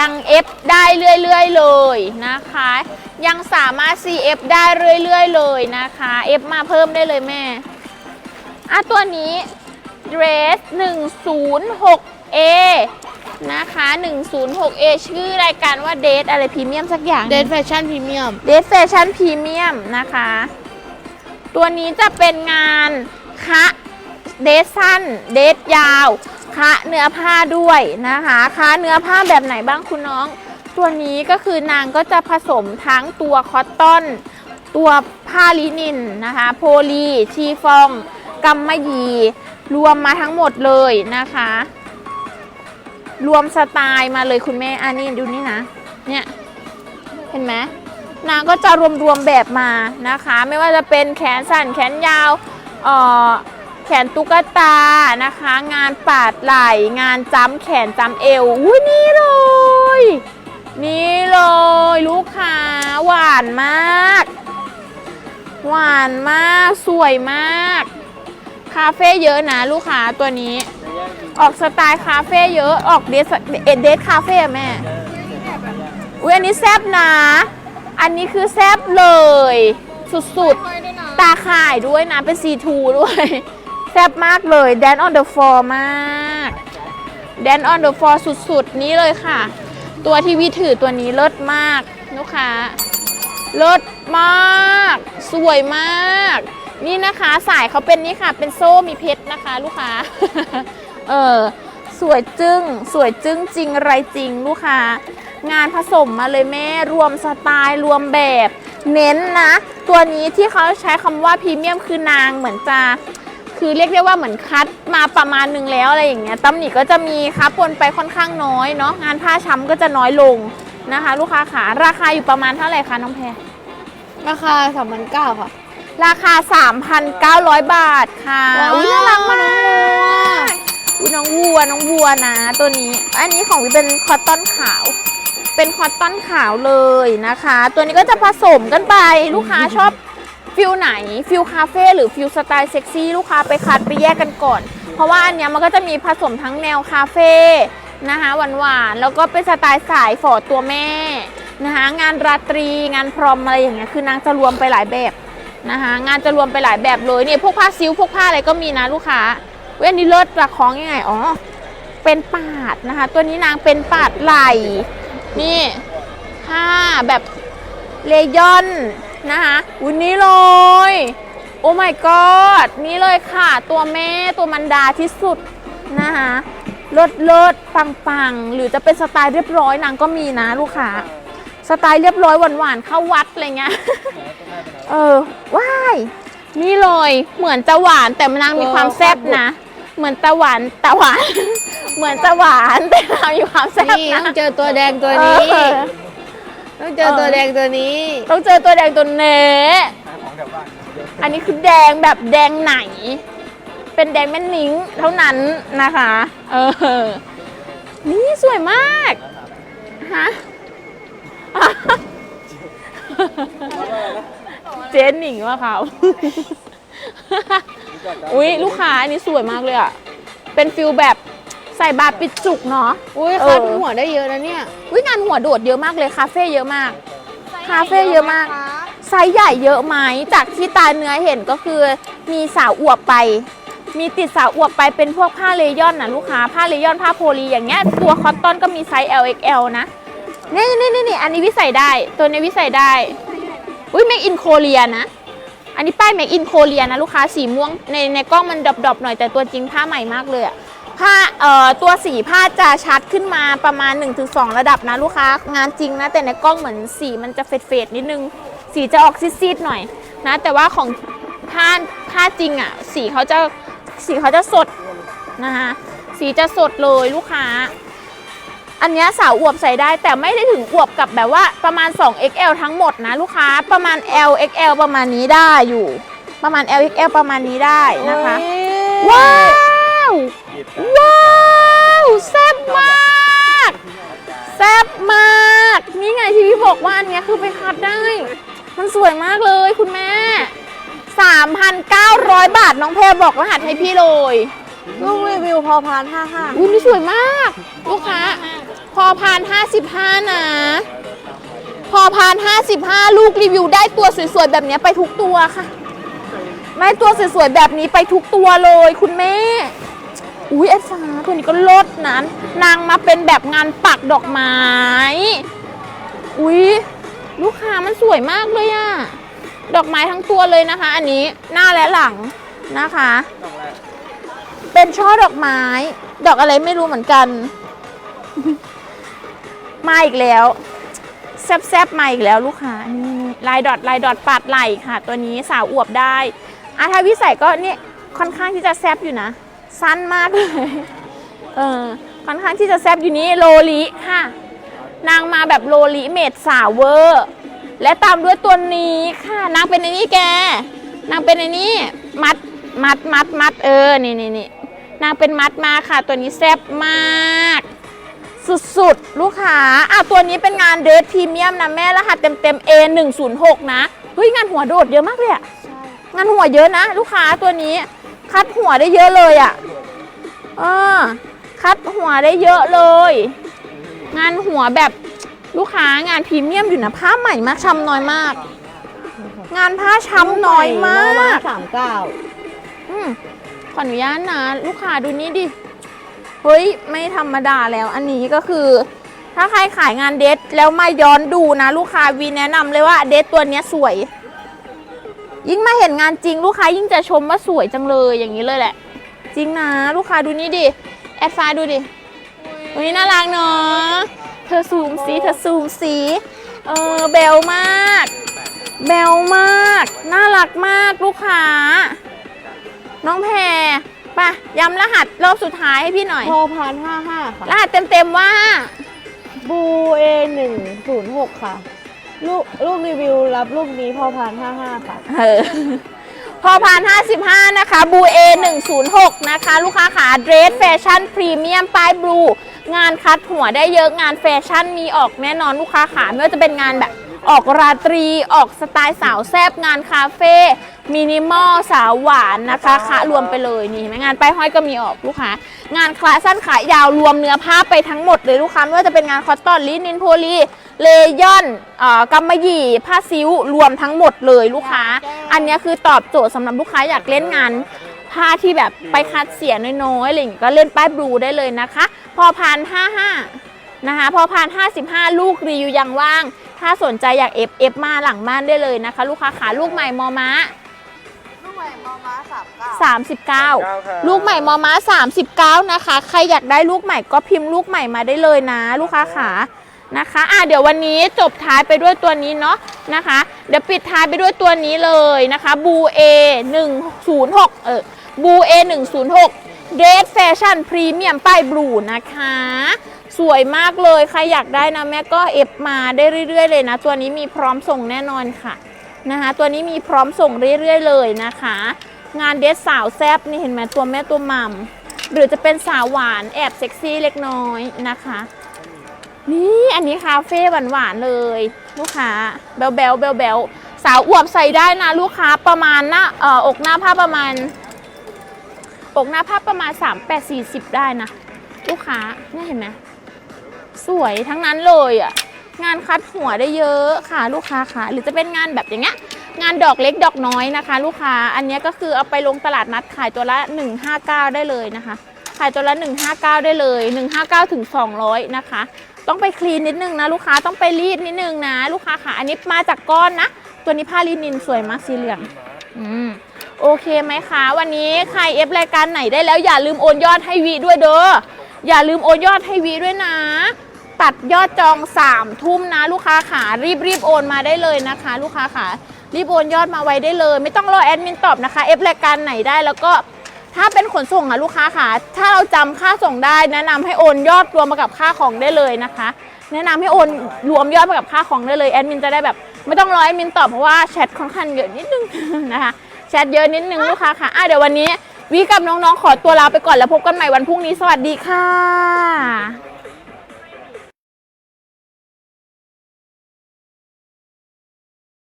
ยังเอฟได้เรื่อยๆเลยนะคะ ยังสามารถ CF ได้เรื่อยๆเลยนะคะเอฟมาเพิ่มได้เลยแม่อะตัวนี้ dress 106A นะคะ 106A ชื่อรายการว่า Date อะไรพรีเมียมสักอย่างเดทแฟชั่นพรีเมียมเด t แฟชั่นพรีเมียมนะคะ ตัวนี้จะเป็นงานคะเดทสั้น เดทยาว คะเนื้อผ้าด้วยนะคะคะเนื้อผ้าแบบไหนบ้างคุณน้อง ตัวนี้ก็คือนางก็จะผสมทั้งตัวคอตตอน ตัวผ้าลินินนะคะ โพลีชีฟองกัมมะหยี่รวมมาทั้งหมดเลยนะคะ รวมสไตล์มาเลยคุณแม่อันนี้ดูนี่นะ เนี่ย เห็นไหมนางก็จะรวมๆแบบมานะคะ ไม่ว่าจะเป็นแขนสั้นแขนยาวเอ่อ ขนตุ๊กตานะคะ งานปาดไหล่ งานจ้ำแขนจ้ำเอวอุ้ยนี่เลย นี่เลยลูกค้าหวานมาก หวานมากสวยมาก คาเฟ่เยอะนะลูกค้าตัวนี้ ออกสไตล์คาเฟ่เยอะออกเดสเอเดสคาเฟ่แม่อุ้ยอันนี้แซบนะ อันนี้คือแซบเลย สุดๆ ตาข่ายด้วยนะ เป็นซีทูด้วย แซ่บมากเลยแดน on the floor มากแดน on the floor สุดๆ นี้เลยค่ะ ตัวที่วิถือตัวนี้เลิศมากลูกค้าเลิศมาก สวยมาก นี่นะคะสายเขาเป็นนี่ค่ะ เป็นโซ่มีเพชรนะคะ ลูกค้า เออสวยจึง้งสวยจึ้งจริงไรจริงลูกค้า งานผสมมาเลยแม่รวมสไตล์รวมแบบ เน้นนะ ตัวนี้ที่เขาใช้คำว่าพรีเมียมคือนางเหมือนจะ คือเรียกได้ว่าเหมือนคัดมาประมาณหนึงแล้วอะไรอย่างเงี้ยตำหนิก็จะมีค้าปนไปค่อนข้างน้อยเนาะงานผ้าช้ำก็จะน้อยลงนะคะ ลูกค้าขาราคาอยู่ประมาณเท่าไหร่คะน้องแพรราคาสามพันเก้าค่ะ ราคา 3,900 บาทค่ะว้าวอุ้ยน่ารักมากน้องวัวอุ้ยน้องวัวน้องวัวนะ ตัวนี้อันนี้ของวิเป็นคอตตอนขาว เป็นคอตตอนขาวเลยนะคะ ตัวนี้ก็จะผสมกันไปลูกค้าชอบ ฟิลไหนฟิลคาเฟ่หรือฟิลสไตล์เซ็กซี่ลูกค้าไปคัดไปแยกกันก่อน เพราะว่าอันเนี้ยมันก็จะมีผสมทั้งแนวคาเฟ่นะคะหวานๆแล้วก็เป็นสไตล์สายฝอตัวแม่นะคะงานราตรีงานพรอมอะไรอย่างเงี้ยคือนางจะรวมไปหลายแบบนะคะงานจะรวมไปหลายแบบเลยเนี่ยพวกผ้าซิวพวกผ้าอะไรก็มีนะลูกค้าเว้ยอันนี้เลิศราคองยังไงอ๋อเป็นปาดนะคะ ตัวนี้นางเป็นปาดไหลนี่ผ้าแบบเลยอน นะคะอุ้ยนี่เลย โอ้ my god นี่เลยค่ะ ตัวแม่ตัวมันดาที่สุดนะคะเลิศเลิศปังปังหรือจะเป็นสไตล์เรียบร้อยนางก็มีนะลูกค้าสไตล์เรียบร้อยหวานหวานๆเข้าวัดอะไรเงี้ยเออว้ายนี่เลยเหมือนจะหวานแต่นางมีความแซ่บนะ เหมือนตะหวานตะหวาน เหมือนจะหวานแต่นางมีความแซ่บนี่นะต้องเจอตัวแดงตัวนี้เออ ต้องเจอตัวแดงตัวนี้ ต้องเจอตัวแดงตัวเน้อันนี้คือแดงแบบแดงไหน เป็นแดงแม่นิ้งเท่านั้นนะคะ เออ นี่สวยมาก ฮะ เจนหนิงว่าเขาอุ้ยลูกค้าอันนี้สวยมากเลยอะ เป็นฟิลแบบ ใส่บาร์ปิดจุกเนาะ อุ้ยเอคัอ ดหัวได้เยอะนะเนี่ยอุ้ยงานหัวโดดเยอะมากเลยคาเฟ่เยอะมาก คาเฟ่เยอะมาก ไซส์ใหญ่เยอะไหมจากที่ตาเนื้อเห็นก็คือมีสาวอวบไป มีติดสาวอวบไปเป็นพวกผ้าเลยอนนะลูกค้าผ้าเลยอนผ้าโพลีอย่างเงี้ยตัวคอตตอนก็มีไซส์ LXL นะนี่นี่นี่นี่อันนี้วิใส่ได้ตัวนี้วิใส่ได้อุ้ย make in Korea นะ อันนี้ป้าย make in Korea นะลูกค้าสีม่วงในในกล้องมันดรอปๆหน่อยแต่ตัวจริงผ้าใหม่มากเลยอะ ผ้าเอ่อตัวสีผ้าจะชัดขึ้นมาประมาณ 1-2 ระดับนะลูกค้างานจริงนะ แต่ในกล้องเหมือนสีมันจะเฟดๆนิดนึง สีจะออกซีดๆหน่อยนะ แต่ว่าของผ้าผ้าจริงอะสีเขาจะสีเขาจะสดนะคะสีจะสดเลยลูกค้า อันเนี้ยสาวอวบใส่ได้แต่ไม่ได้ถึงอวบกับแบบว่าประมาณ 2XL ทั้งหมดนะลูกค้าประมาณ LXL ประมาณนี้ได้อยู่ ประมาณ LXL ประมาณนี้ได้นะคะว้า วว้าวแซ่บมากแซ่บมาก นี่ไงที่พี่บอกว่าอันเนี้ยคือไปคัดได้ มันสวยมากเลยคุณแม่ 3,900 บาทน้องแพรบอกรหัสให้พี่เลยลูกรีวิวพอพานห้าห้าอุ้ยนี่สวยมาก ลูกค้า พอพาน55 นะ พอพาน55 ลูกรีวิวได้ตัวสวยๆ แบบเนี้ยไปทุกตัวค่ะ ได้ตัวสวยๆ แบบนี้ไปทุกตัวเลยคุณแม่ อุ้ยไอ้ฟ้าตัวนี้ก็ลดนะนนางมาเป็นแบบงานปักดอกไม้ อุ้ยลูกค้ามันสวยมากเลยอะดอกไม้ทั้งตัวเลยนะคะ อันนี้หน้าและหลังนะคะ เป็นช่อดอกไม้ ดอกอะไรไม่รู้เหมือนกัน มาอีกแล้ว แซบๆมาอีกแล้วลูกค้านี่ลายดอทลายดอทปาดไหลค่ะ ตัวนี้สาวอวบได้อาถ้าวิสัยก็เนี่ยค่อนข้างที่จะแซบอยู่นะ สั้นมากเลย เออค่อนข้างที่จะแซบอยู่นี้โลลิค่ะ นางมาแบบโลลิเมดสาวเวอร์ และตามด้วยตัวนี้ค่ะ นางเป็นในนี้แก นางเป็นในนี้มัดมัดมัดมัดเออ นี่นี่นี่นางเป็นมัดมาค่ะ ตัวนี้แซบมาก สุดๆ ลูกค้าอะตัวนี้เป็นงานเดรสพรีเมียมนะแม่รหัสเต็มๆ A106 นะ เฮ้ย งานหัวโดดเยอะมากเลยอะงานหัวเยอะนะ ลูกค้าตัวนี้ คัดหัวได้เยอะเลยอะเออคัดหัวได้เยอะเลย งานหัวแบบลูกค้างานพรีเมียมอยู่นะผ้าใหม่มากช้ำน้อยมาก งานผ้าช้ำน้อยมากสามเก้าอืมขออนุญาตนะ ลูกค้าดูนี่ดิ เฮ้ย ไม่ธรรมดาแล้ว อันนี้ก็คือ ถ้าใครขายงานเดทแล้วมาย้อนดูนะ ลูกค้าวีแนะนำเลยว่าเดทตัวเนี้ยสวย ยิ่งมาเห็นงานจริงลูกค้ายิ่งจะชมว่าสวยจังเลยอย่างนี้เลยแหละ จริงนะ ลูกค้าดูนี่ดิแอดฟ้าดูดิวันนี้น่ารักเนาะเธอซูมสีเธอซูมสีเออเบลมาก เบลมาก น่ารักมากลูกค้า น้องแพรไปย้ำรหัสรอบสุดท้ายให้พี่หน่อยพอพันห้าห้าค่ะรหัสเต็มๆว่า บูเอหนึ่งศูนย์หกค่ะ ลูกลูกรีวิวรับลูกนี้พอพันห้าห้าค่ะ เออพอพาน55 นะคะ บูเอ106 นะคะ ลูกค้าขาเดรสแฟชั่นพรีเมียมป้ายบลู งานคัดหัวได้เยอะงานแฟชั่นมีออกแน่นอนลูกค้าขาไม่ว่าจะเป็นงานแบบออกราตรีออกสไตล์สาวแซบงานคาเฟ่มินิมอลสาวหวานนะคะคะรวมไปเลยนี่เห็นไหมงานป้ายห้อยก็มีออกลูกค้า งานคลาสสั้นขายาวรวมเนื้อผ้าไปทั้งหมดเลยลูกค้าไม่ว่าจะเป็นงานคอตตอนลินินโพลี เลยอนเอ่อกำมะหยี่ผ้าซิ้วรวมทั้งหมดเลยลูกค้า อันเนี้ยคือตอบโจทย์สำหรับลูกค้าอยากเล่นงานผ้าที่แบบไปคัดเสียน้อยๆอะไรอย่างงี้ก็เล่นป้ายบลูได้เลยนะคะ พอพาน55นะคะ พอพาน55ลูกรีวิวยังว่าง ถ้าสนใจอยากเอฟเอฟมาหลังบ้านได้เลยนะคะ ลูกค้าขาลูกใหม่มอม้าลูกใหม่มอม้าสามเก้า39ลูกใหม่มอม้า39นะคะ ใครอยากได้ลูกใหม่ก็พิมพ์ลูกใหม่มาได้เลยนะ ลูกค้าขา นะคะอะเดี๋ยววันนี้จบท้ายไปด้วยตัวนี้เนาะนะคะ เดี๋ยวปิดท้ายไปด้วยตัวนี้เลยนะคะบูเอ106เออบูเอ106เดรสแฟชั่นพรีเมียมป้ายบลูนะคะ สวยมากเลยใครอยากได้นะแม่ก็เอฟมาได้เรื่อย ๆ เลยนะ ตัวนี้มีพร้อมส่งแน่นอนค่ะนะคะ ตัวนี้มีพร้อมส่งเรื่อย ๆ เลยนะคะ งานเดรสสาวแซบนี่เห็นไหมตัวแม่ตัวมัมหรือจะเป็นสาวหวานแอบเซ็กซี่เล็กน้อยนะคะ นี่อันนี้คาเฟ่หวานๆเลย ลูกค้าแบลเบลเบลเบลสาวอวบใส่ได้นะ ลูกค้าประมาณหน้าเอ่ออกหน้าผ้าประมาณ อกหน้าผ้าประมาณ 3 8 4 0 ได้นะ ลูกค้าเนี่ยเห็นไหมสวยทั้งนั้นเลยอะงานคัดหัวได้เยอะค่ะลูกค้าค่ะ หรือจะเป็นงานแบบอย่างเงี้ยงานดอกเล็กดอกน้อยนะคะ ลูกค้าอันนี้ก็คือเอาไปลงตลาดนัดขายตัวละ 159 ได้เลยนะคะ ขายตัวละ 159 ได้เลย 159ถึง200 นะคะ ต้องไปคลีนนิดนึงนะลูกค้าต้องไปรีดนิดนึงนะ ลูกค้าค่ะ อันนี้มาจากก้อนนะ ตัวนี้ผ้าลินินสวยมากสีเหลืองอืมโอเคไหมคะ วันนี้ใครเอฟรายการไหนได้แล้วอย่าลืมโอนยอดให้วีด้วยเด้ออย่าลืมโอนยอดให้วีด้วยนะ ตัดยอดจอง3ทุ่มนะลูกค้าขารีบรีบโอนมาได้เลยนะคะ ลูกค้าขารีบโอนยอดมาไว้ได้เลย ไม่ต้องรอแอดมินตอบนะคะเอฟรายการไหนได้แล้วก็ ถ้าเป็นขนส่งค่ะลูกค้าค่ะ ถ้าเราจำค่าส่งได้ แนะนำให้โอนยอดรวมมากับค่าของได้เลยนะคะ แนะนำให้โอนรวมยอดมากับค่าของได้เลยแอดมินจะได้แบบ ไม่ต้องรอแอดมินตอบเพราะว่าแชทค่อนข้างเยอะนิดนึงนะคะแชทเยอะนิดนึงลูกค้าค่ะอะเดี๋ยววันนี้วิกับน้องๆขอตัวลาไปก่อนแล้วพบกันใหม่วันพรุ่งนี้สวัสดีค่ะ